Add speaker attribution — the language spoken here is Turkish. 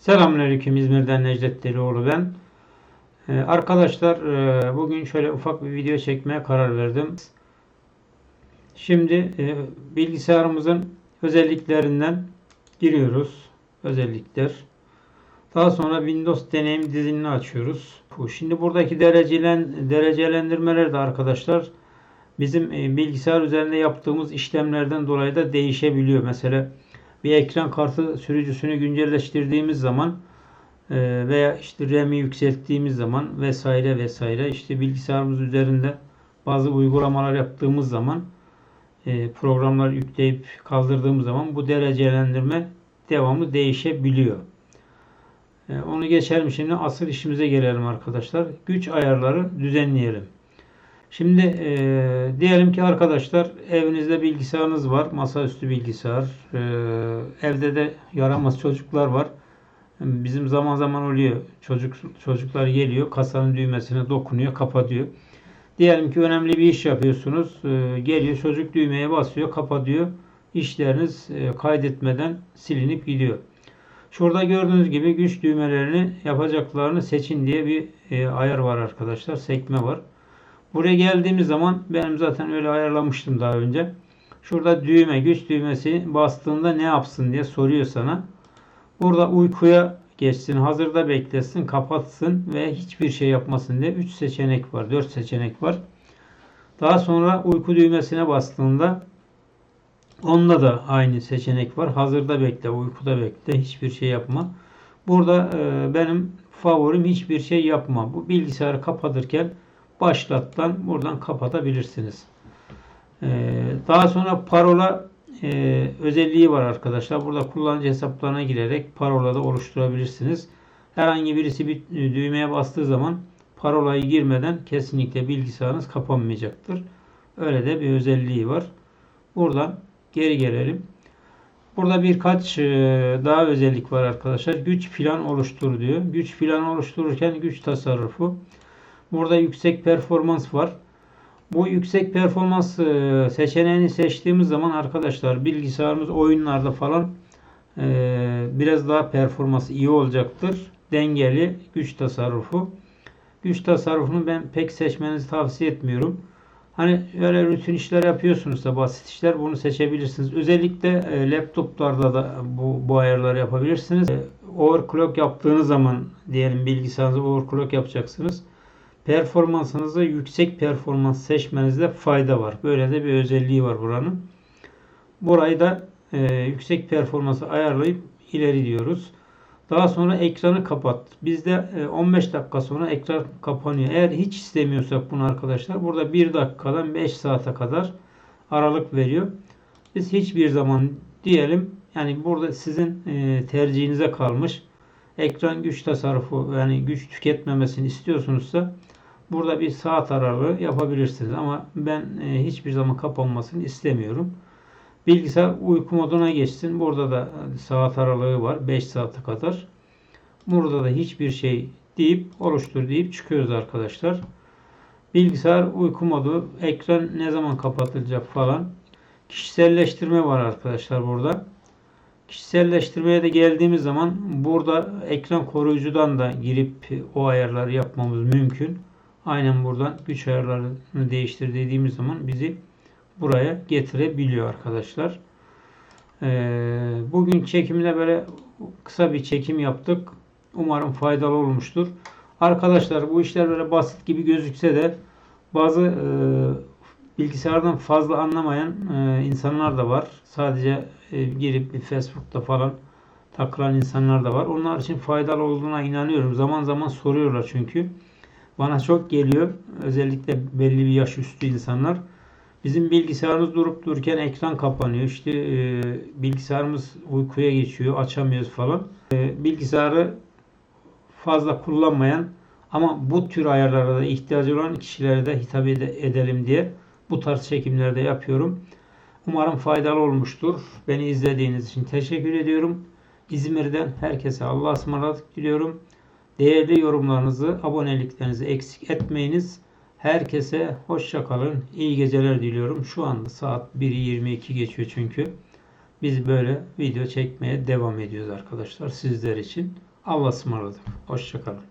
Speaker 1: Selamünaleyküm İzmir'den Necdet Delioğlu ben. Ee, arkadaşlar e, bugün şöyle ufak bir video çekmeye karar verdim. Şimdi e, bilgisayarımızın özelliklerinden giriyoruz. Özellikler. Daha sonra Windows deneyim dizinini açıyoruz. Şimdi buradaki derecelen, derecelendirmeler de arkadaşlar bizim e, bilgisayar üzerinde yaptığımız işlemlerden dolayı da değişebiliyor. Mesela bir ekran kartı sürücüsünü güncelleştirdiğimiz zaman e, veya işte RAM'i yükselttiğimiz zaman vesaire vesaire işte bilgisayarımız üzerinde bazı uygulamalar yaptığımız zaman e, programlar yükleyip kaldırdığımız zaman bu derecelendirme devamlı değişebiliyor. E, onu geçelim şimdi asıl işimize gelelim arkadaşlar. Güç ayarları düzenleyelim. Şimdi e, diyelim ki arkadaşlar evinizde bilgisayarınız var. Masaüstü bilgisayar. E, evde de yaramaz çocuklar var. Bizim zaman zaman oluyor. Çocuk çocuklar geliyor. Kasanın düğmesine dokunuyor. Kapatıyor. Diyelim ki önemli bir iş yapıyorsunuz. E, geliyor çocuk düğmeye basıyor. Kapatıyor. İşleriniz e, kaydetmeden silinip gidiyor. Şurada gördüğünüz gibi güç düğmelerini yapacaklarını seçin diye bir e, ayar var arkadaşlar. Sekme var. Buraya geldiğimiz zaman benim zaten öyle ayarlamıştım daha önce. Şurada düğme, güç düğmesi bastığında ne yapsın diye soruyor sana. Burada uykuya geçsin, hazırda beklesin, kapatsın ve hiçbir şey yapmasın diye 3 seçenek var, 4 seçenek var. Daha sonra uyku düğmesine bastığında onda da aynı seçenek var. Hazırda bekle, uykuda bekle, hiçbir şey yapma. Burada e, benim favorim hiçbir şey yapma. Bu bilgisayarı kapatırken başlattan buradan kapatabilirsiniz. Ee, daha sonra parola e, özelliği var arkadaşlar. Burada kullanıcı hesaplarına girerek parola da oluşturabilirsiniz. Herhangi birisi bir düğmeye bastığı zaman parolayı girmeden kesinlikle bilgisayarınız kapanmayacaktır. Öyle de bir özelliği var. Buradan geri gelelim. Burada birkaç e, daha özellik var arkadaşlar. Güç plan oluştur diyor. Güç plan oluştururken güç tasarrufu. Burada yüksek performans var. Bu yüksek performans e, seçeneğini seçtiğimiz zaman arkadaşlar bilgisayarımız oyunlarda falan e, biraz daha performansı iyi olacaktır. Dengeli güç tasarrufu. Güç tasarrufunu ben pek seçmenizi tavsiye etmiyorum. Hani öyle rutin işler yapıyorsunuz da basit işler bunu seçebilirsiniz. Özellikle e, laptoplarda da bu, bu ayarları yapabilirsiniz. overclock yaptığınız zaman diyelim bilgisayarınızı overclock yapacaksınız performansınızı yüksek performans seçmenizde fayda var. Böyle de bir özelliği var buranın. Burayı da e, yüksek performansı ayarlayıp ileri diyoruz. Daha sonra ekranı kapat. Bizde e, 15 dakika sonra ekran kapanıyor. Eğer hiç istemiyorsak bunu arkadaşlar burada 1 dakikadan 5 saate kadar aralık veriyor. Biz hiçbir zaman diyelim yani burada sizin e, tercihinize kalmış. Ekran güç tasarrufu yani güç tüketmemesini istiyorsunuzsa Burada bir saat aralığı yapabilirsiniz ama ben e, hiçbir zaman kapanmasını istemiyorum. Bilgisayar uyku moduna geçsin. Burada da saat aralığı var. 5 saate kadar. Burada da hiçbir şey deyip oluştur deyip çıkıyoruz arkadaşlar. Bilgisayar uyku modu, ekran ne zaman kapatılacak falan. Kişiselleştirme var arkadaşlar burada. Kişiselleştirmeye de geldiğimiz zaman burada ekran koruyucudan da girip o ayarları yapmamız mümkün. Aynen buradan güç ayarlarını değiştir dediğimiz zaman bizi buraya getirebiliyor arkadaşlar. Ee, bugün çekimde böyle kısa bir çekim yaptık. Umarım faydalı olmuştur. Arkadaşlar bu işler böyle basit gibi gözükse de bazı e, bilgisayardan fazla anlamayan e, insanlar da var. Sadece e, girip bir Facebook'ta falan takılan insanlar da var. Onlar için faydalı olduğuna inanıyorum. Zaman zaman soruyorlar çünkü. Bana çok geliyor. Özellikle belli bir yaş üstü insanlar. Bizim bilgisayarımız durup dururken ekran kapanıyor. İşte e, bilgisayarımız uykuya geçiyor. Açamıyoruz falan. Bilgisayarı fazla kullanmayan ama bu tür ayarlara da ihtiyacı olan kişilere de hitap edelim diye bu tarz çekimlerde yapıyorum. Umarım faydalı olmuştur. Beni izlediğiniz için teşekkür ediyorum. İzmir'den herkese Allah'a ısmarladık diliyorum. Değerli yorumlarınızı, aboneliklerinizi eksik etmeyiniz. Herkese hoşça kalın. İyi geceler diliyorum. Şu anda saat 1'i 22 geçiyor çünkü. Biz böyle video çekmeye devam ediyoruz arkadaşlar sizler için. Allah'a ısmarladık. Hoşçakalın.